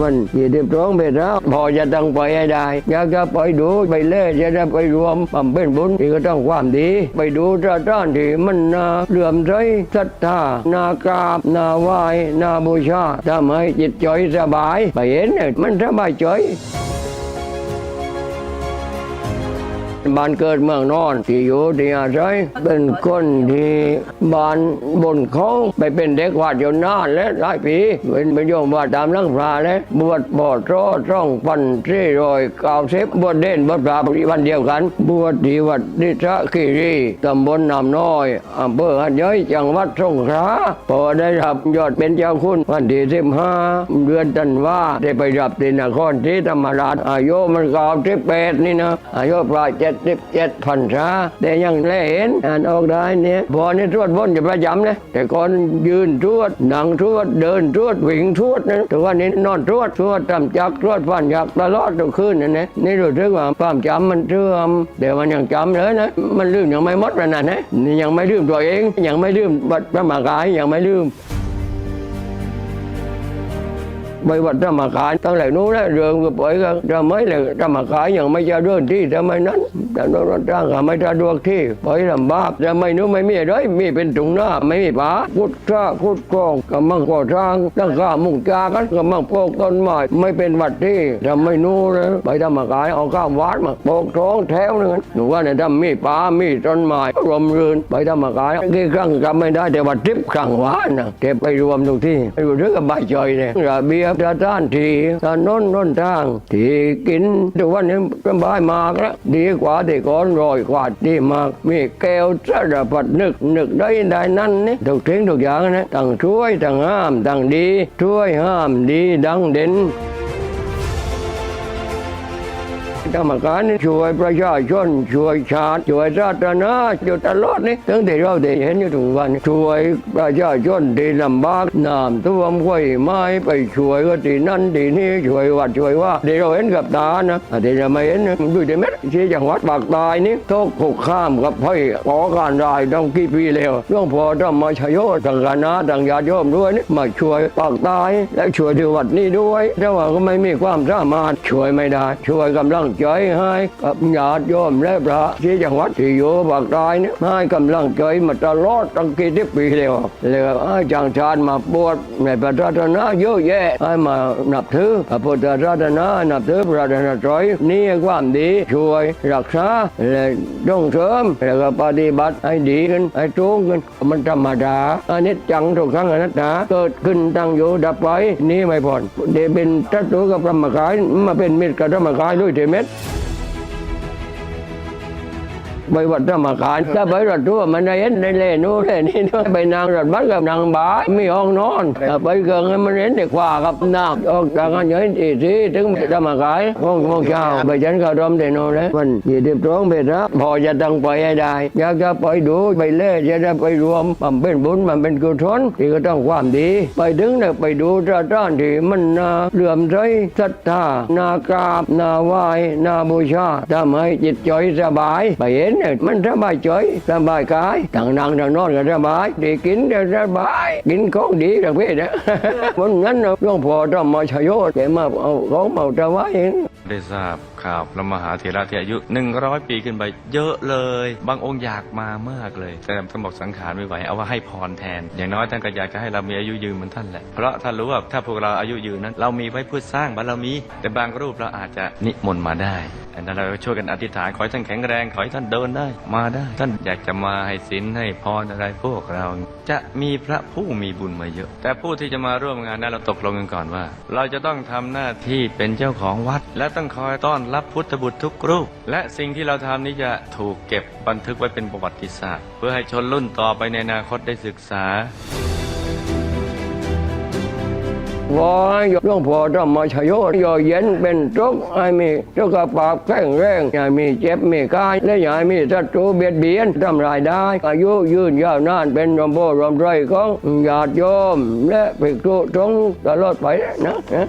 วันยี่สิบสองเมษาพอจะต้องไปให้ได้อยากจะไปดูไปเล่จะได้ไปรวมบำเพ็ญบุญที่ก็ต้องความดี ไปดูสถานที่มันนาเลื่อมใสศรัทธานากราบนาไหวนาบูชาทำให้จิตใจสบาย ไปเห็นเนี่ยมันสบายใจ บ้านเกิดเมืองนอนที่อยู่ที่อาศัยเป็นคนที่บ้านบนเขาไปเป็นเด็กวัดอยู่นานและหลายปี เป็นไปโยมวัดตามลังพระและบวชบอดรอร่องปันที่รอยเก้าสิบบวชเด่นบวชพระปฏิวันเดียวกัน บวชที่วัดดิชะคีรีตำบลนำน้อยอำเภอหัดย้อยจังหวัดสงขลาพอได้รับยอดเป็นเจ้าคุณวันที่สิบห้าเดือนธันวาได้ไปรับที่นครศรีธรรมราชอายุมันเก้าสิบแปดนี่นะอายุปลายเจ็ดสิบเจ็ดพันษาแต่ยังแลเห็นอ่านออกได้เนี่ยพอนี่ทวดบนจะประจำนะแต่ก่อนยืนทวดนั่งทวดเดินทวดวิ่งทวดนะแต่ว่านี่นอนทวดทวดทำจักรทวดฟันยักตลอดทุกคืนนะนะนี่รู้สึกว่าความจำมันเสื่อมเดี๋ยวมันยังจำเลยนะมันลืมยังไม่หมดเลยนะนะนี่ยังไม่ลืมตัวเอง ยังไม่ลืมบัตรพระมากายยังไม่ลืม ไปวัดธรรมกายตั้งแต่นู้นแล้วเรื่องไปก็จะไม่เลยธรรมกายยังไม่จะเดินที่ทำไมนั้นแต่น้นจ้างก็ไม่จะดวกที่ไปลำบากจะไม่นู้นไม่มีอะไรมีเป็นถุงหน้าไม่มีป๋าขุท่าขุดกองก็มังก่อสร้างตั้งข้ามุ่งจากันก็มั่งปกต้นไม้ไม่เป็นวัดที่จะไม่นู้นเลยไปธรรมกายเอาข้ามวัดมาปกท้องแถวนึงหนูว่าเนี่ยถ้ามีป่ามีต้นไม้รวมรืนไปธรรมกายกี่ครั้งจำไม่ได้แต่ว่าทิพครั้งวัดนะเก็บไปรวมทุกที่ไปอยู่เรื่องกับใบจอยเนี่ยระเบียบสถานที่ถนนน้นทางที่กินทุกวันนี้ก็บายมากแล้วดีกว่าที่ก่อนรอยกว่าดีมาก มีแก้วสารพัดนึกนึกได้ได้นั่นนี่ทุกทิ้งทุกอย่างนะต่างช่วยต่างห้ามต่างดี ช่วยห้ามดีดังเด่น กรรมการนี่ช่วยประชาชนช่วยชาติช่วยศาสนาอยู่ตลอดนี่ตั้งแต่เราได้เห็นอยู่ทุกวันช่วยประชาชนที่ลำบากน้ำท่วมไฟไม้ไปช่วยก็ที่นั่นที่นี่ช่วยวัดช่วยว่าเดี๋ยวเราเห็นกับตานะแต่เราไม่เห็นดูแต่เม็ดที่จังหวัดปากตายนี่ทุกขุกข้ามกับไฟขอการรายต้องกี่ปีแล้วหลวงพ่อต้องมาชโยทางคณะทางญาติโยมด้วยนี่มาช่วยปากตายและช่วยที่วัดนี้ด้วยแต่ว่าก็ไม่มีความสามารถช่วยไม่ได้ ช่วยกำลังใจให้กับญาติโยมและพระที่จังหวัดที่อยู่ปากใต้เนี่ยให้กำลังใจมาตลอดตั้งกี่สิบปีแล้วแล้วให้จางชาติมาบวชในพระศาสนาเยอะแยะให้มานับถือพระพุทธศาสนานับถือพระธรรมตรัยนี่ความดีช่วยรักษาและส่งเสริมแล้วก็ปฏิบัติให้ดีขึ้นให้สูงขึ้นมันธรรมดาอันนี้จังทุกครั้งอนัตตาเกิดขึ้นตั้งอยู่ดับไปนี่ไม่พ้นเดเป็นทัตตุกับพระมกายมาเป็นมิตรกับพระมกายด้วยเทเม็ด Bye. ไปวัดธรรมกายถ้าไปรถทั่วมันได้เห็นได้เล่นู่นเล่นี่นู่นไปนางรถบัสกับนางบายมีห้องนอนถ้าไปเกิงมันเห็นแต่ขวากับน้ำออกจากกันยังเห็นอีสีถึงธรรมกายห้องห้องเช้าไปฉันก็รอมได้นู่นเลยมันยี่สิบสองเมษาพอจะต้องไปให้ได้อยากจะไปดูไปเล่จะได้ไปรวมมันเป็นบุญมันเป็นกุศลที่ก็ต้องความดี ไปถึงเนี่ยไปดูสถานที่มันนาเลื่อมใสศรัทธานากราบนาไหว้หนาบูชาทำให้จิตใจสบายไปเห็นเนี่ยมันสบายใจสบายกายต่างนั่งต่างนอนก็สบายดีกินก็สบายกินของดีกับพี่นะวันนั้นหลวงพ่อต้องมาชโยแต่มาเอาของมาถวายเองได้ทราบข่าวพระมหาเถระที่อายุ 100 ปีขึ้นไปเยอะเลย บางองค์อยากมามากเลย แต่ท่านบอกสังขารไม่ไหวเอาว่าให้พรแทน อย่างน้อยท่านก็อยากจะให้เรามีอายุยืนเหมือนท่านแหละ เพราะท่านรู้ว่าถ้าพวกเราอายุยืนนั้น เรามีไว้เพื่อสร้างบารมี แต่บางรูปเราอาจจะนิมนต์มาได้อันนั้นเราช่วยกันอธิษฐานขอให้ท่านแข็งแรงขอให้ท่านเดินได้ มาได้ ท่านอยากจะมาให้ศีลให้พรอะไรพวกเรา จะมีพระผู้มีบุญมาเยอะ แต่ผู้ที่จะมาร่วมงานนั้นเราตกลงกันก่อนว่า เราจะต้องทำหน้าที่เป็นเจ้าของวัด และต้องคอยต้อนรับพุทธบุตรทุกรูป และสิ่งที่เราทำนี้จะถูกเก็บบันทึกไว้เป็นประวัติศาสตร์ เพื่อให้ชนรุ่นต่อไปในอนาคตได้ศึกษาวอยหลวงพ่อต้องมาชโยยอเย็นเป็นทุกข์ให้มีสุขภาพแข็งแรงอย่ามีเจ็บมีกายและอย่ามีศัตรูเบียดเบียนทำลายได้ อายุยืนยาวนานเป็นรมโพรมไรของญาติโยม และภิกษุสงฆ์ตลอดไปนะนะ